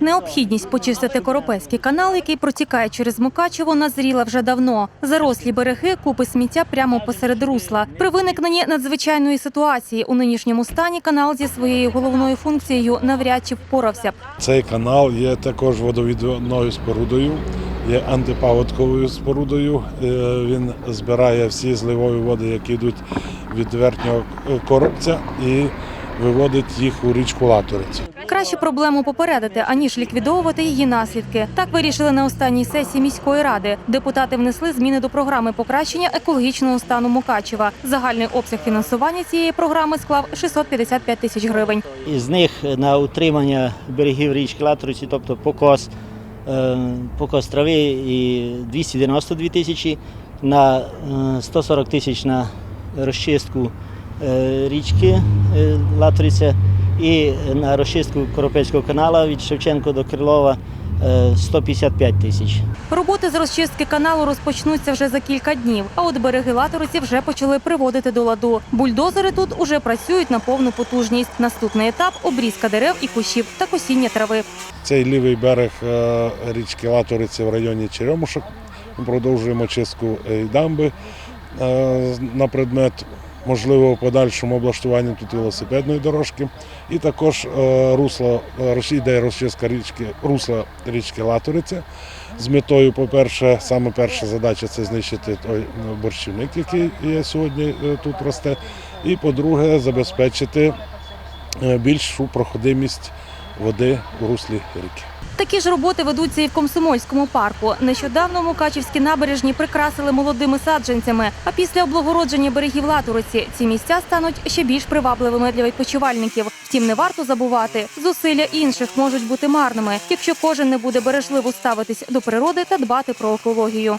Необхідність почистити Коропецький канал, який протікає через Мукачево, назріла вже давно. Зарослі береги, купи сміття прямо посеред русла. При виникненні надзвичайної ситуації у нинішньому стані канал зі своєю головною функцією навряд чи впорався б. Цей канал є також водовідводною спорудою, є антипаводковою спорудою. Е, Він збирає всі зливові води, які йдуть від верхнього коробця, і виводить їх у річку Латорицю. Краще проблему попередити, аніж ліквідовувати її наслідки. Так вирішили на останній сесії міської ради. Депутати внесли зміни до програми покращення екологічного стану Мукачева. Загальний обсяг фінансування цієї програми склав 655 тисяч гривень. Із них на утримання берегів річки Латориці, тобто покос, е, покос трави і 292 тисячі, на е, 140 тисяч на розчистку е, річки е, Латориця і на розчистку Коропецького каналу від Шевченко до Крилова е, 155 тисяч. Роботи з розчистки каналу розпочнуться вже за кілька днів. А от береги Латориці вже почали приводити до ладу. Бульдозери тут уже працюють на повну потужність. Наступний етап обрізка дерев і кущів та косіння трави. Цей лівий берег е, річки Латориці в районі Черемушок. Ми продовжуємо чистку е, дамби е, на предмет можливого подальшому облаштування тут велосипедної дорожки. І також е, русло йде розчистка річки, русла річки Латориця. З метою, по-перше, саме перша задача це знищити той е, борщівник, який є сьогодні е, тут росте. І по-друге, забезпечити більшу проходимість води у руслі ріки. Такі ж роботи ведуться і в Комсомольському парку. Нещодавно Мукачівські набережні прикрасили молодими саджанцями. А після облагородження берегів Латуриці ці місця стануть ще більш привабливими для відпочивальників. Втім, не варто забувати, зусилля інших можуть бути марними, якщо кожен не буде бережливо ставитись до природи та дбати про екологію.